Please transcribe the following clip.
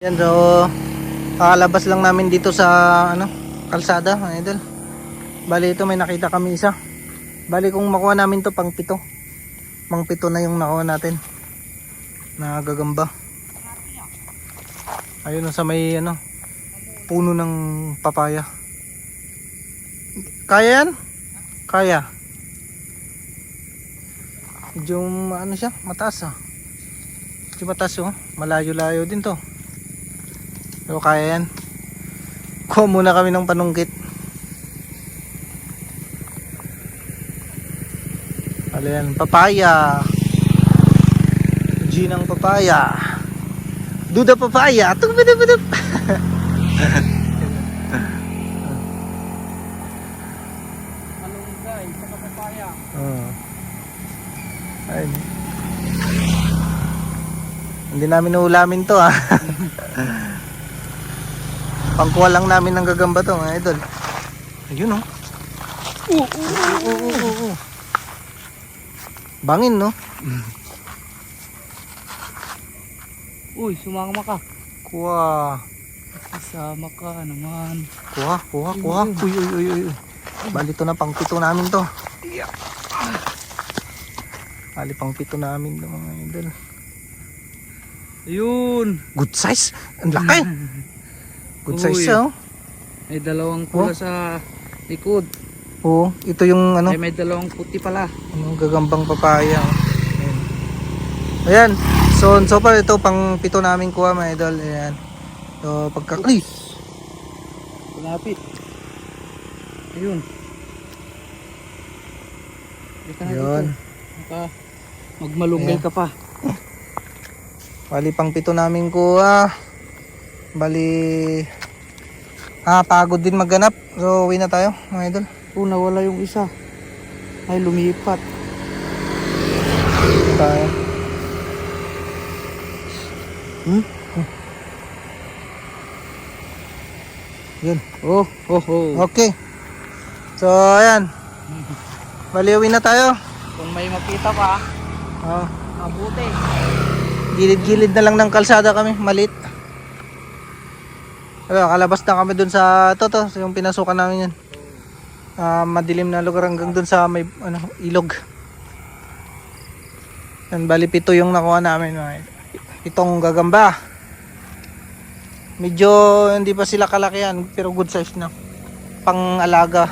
Yan, so kakalabas lang namin dito sa ano, kalsada, mga idol. Bali ito may nakita kami isa. Bali kung makuha namin to pang pito. Pang pito na yung nakuha natin. Na gagamba. Ayun sa may ano, puno ng papaya. Kaya yan? Kaya. Medyo ano siya, mataas ah. Medyo mataas oh. Malayo-layo din to. Pero kaya yan. Kuha muna kami ng panungkit. Ano? Papaya. G ng papaya. Duda papaya. Tubidubidup. Malunggay, saka papaya. Oh. Ayun. Hindi namin uulamin to ah. Pangkuha lang namin ng gagamba to mga idol. Ayun oh. Oo, oo, oo, oo. Bangin no? Uy, sumama ka. Kuha. Kasama ka naman. Kuha, kuha, kuha. Uy, uy, uy, uy. Bali to na pang pito namin to. Bali pang pito namin to mga idol. Ayun. Good size. Ang laki. Good size siya oh. May dalawang pula sa likod. Oo, ito yung ano, Ay, may dalawang puti pala. yung gagambang papaya. oh. Ayan. Ayan. So, so far ito pang pito namin kuha mga idol. Ayan. So, pagka... Ay! Malapit. Ayun. Dito na Yun. dito. Maka magmalunggay Ayan. ka pa. Bali pang pito namin kuha. Bali... Ah, pagod din magganap. So, uwi na tayo mga idol. Oh, nawala yung isa. Ay, lumipat. Tayo. Hmm? Yun. Oh, oh, oh. Okay. So, ayan. Bali, uwi na tayo. Kung may makita pa, Oh. mabuti. Gilid-gilid na lang ng kalsada kami, malit. Ano, kalabas na kami dun sa to to, yung pinasukan namin yan. Ah, madilim na lugar hanggang dun sa may ano, ilog. Yan, bali pito yung nakuha namin. Pitong gagamba. Medyo hindi pa sila kalakihan, pero good size na. Pang alaga.